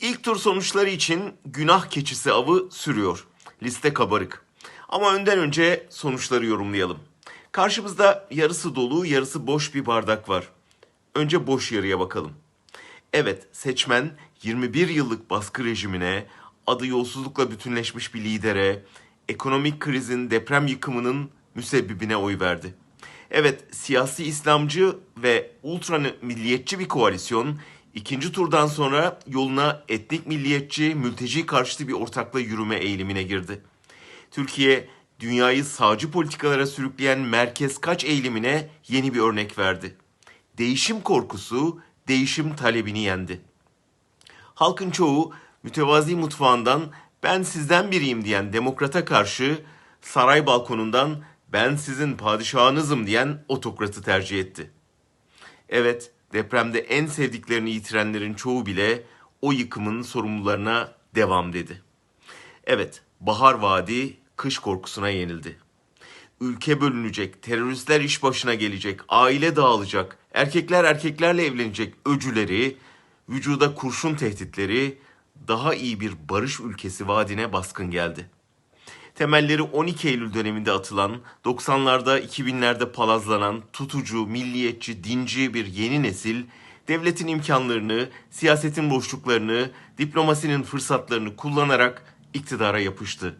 İlk tur sonuçları için günah keçisi avı sürüyor. Liste kabarık. Ama önden önce sonuçları yorumlayalım. Karşımızda yarısı dolu, yarısı boş bir bardak var. Önce boş yarıya bakalım. Evet, seçmen 21 yıllık baskı rejimine, adı yolsuzlukla bütünleşmiş bir lidere, ekonomik krizin, deprem yıkımının müsebbibine oy verdi. Evet, siyasi İslamcı ve ultra milliyetçi bir koalisyon ikinci turdan sonra yoluna etnik milliyetçi, mülteci karşıtı bir ortakla yürüme eğilimine girdi. Türkiye, dünyayı sağcı politikalara sürükleyen merkez kaç eğilimine yeni bir örnek verdi. Değişim korkusu, değişim talebini yendi. Halkın çoğu mütevazi mutfağından ben sizden biriyim diyen demokrata karşı saray balkonundan ben sizin padişahınızım diyen otokratı tercih etti. Evet, depremde en sevdiklerini yitirenlerin çoğu bile o yıkımın sorumlularına devam dedi. Evet, bahar vaadi kış korkusuna yenildi. Ülke bölünecek, teröristler iş başına gelecek, aile dağılacak, erkekler erkeklerle evlenecek öcüleri, vücuda kurşun tehditleri, daha iyi bir barış ülkesi vaadine baskın geldi. Temelleri 12 Eylül döneminde atılan, 90'larda 2000'lerde palazlanan, tutucu, milliyetçi, dinci bir yeni nesil, devletin imkanlarını, siyasetin boşluklarını, diplomasinin fırsatlarını kullanarak iktidara yapıştı.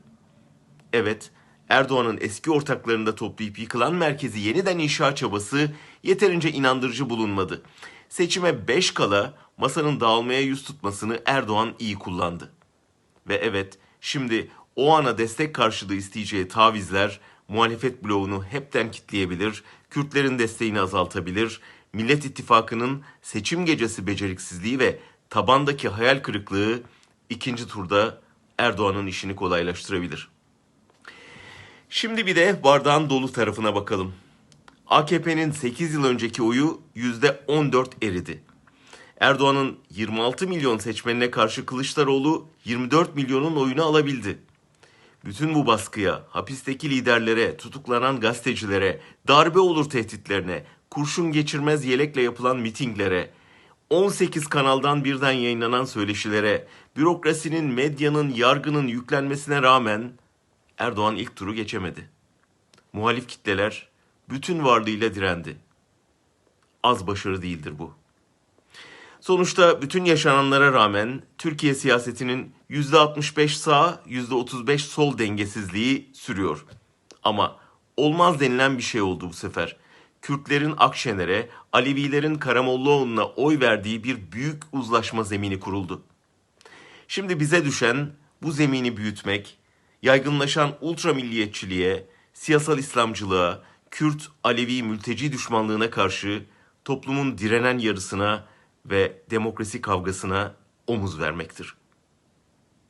Evet, Erdoğan'ın eski ortaklarını da toplayıp yıkılan merkezi yeniden inşa çabası yeterince inandırıcı bulunmadı. Seçime 5 kala masanın dağılmaya yüz tutmasını Erdoğan iyi kullandı. Ve evet, şimdi o ana destek karşılığı isteyeceği tavizler muhalefet bloğunu hepten kitleyebilir, Kürtlerin desteğini azaltabilir, Millet İttifakı'nın seçim gecesi beceriksizliği ve tabandaki hayal kırıklığı ikinci turda Erdoğan'ın işini kolaylaştırabilir. Şimdi bir de bardağın dolu tarafına bakalım. AKP'nin 8 yıl önceki oyu %14 eridi. Erdoğan'ın 26 milyon seçmenine karşı Kılıçdaroğlu 24 milyonun oyunu alabildi. Bütün bu baskıya, hapisteki liderlere, tutuklanan gazetecilere, darbe olur tehditlerine, kurşun geçirmez yelekle yapılan mitinglere, 18 kanaldan birden yayınlanan söyleşilere, bürokrasinin, medyanın, yargının yüklenmesine rağmen Erdoğan ilk turu geçemedi. Muhalif kitleler bütün varlığıyla direndi. Az başarı değildir bu. Sonuçta bütün yaşananlara rağmen Türkiye siyasetinin %65 sağ, %35 sol dengesizliği sürüyor. Ama olmaz denilen bir şey oldu bu sefer. Kürtlerin Akşener'e, Alevilerin Karamollaoğlu'na oy verdiği bir büyük uzlaşma zemini kuruldu. Şimdi bize düşen bu zemini büyütmek, yaygınlaşan ultra milliyetçiliğe, siyasal İslamcılığa, Kürt, Alevi, mülteci düşmanlığına karşı toplumun direnen yarısına ve demokrasi kavgasına omuz vermektir.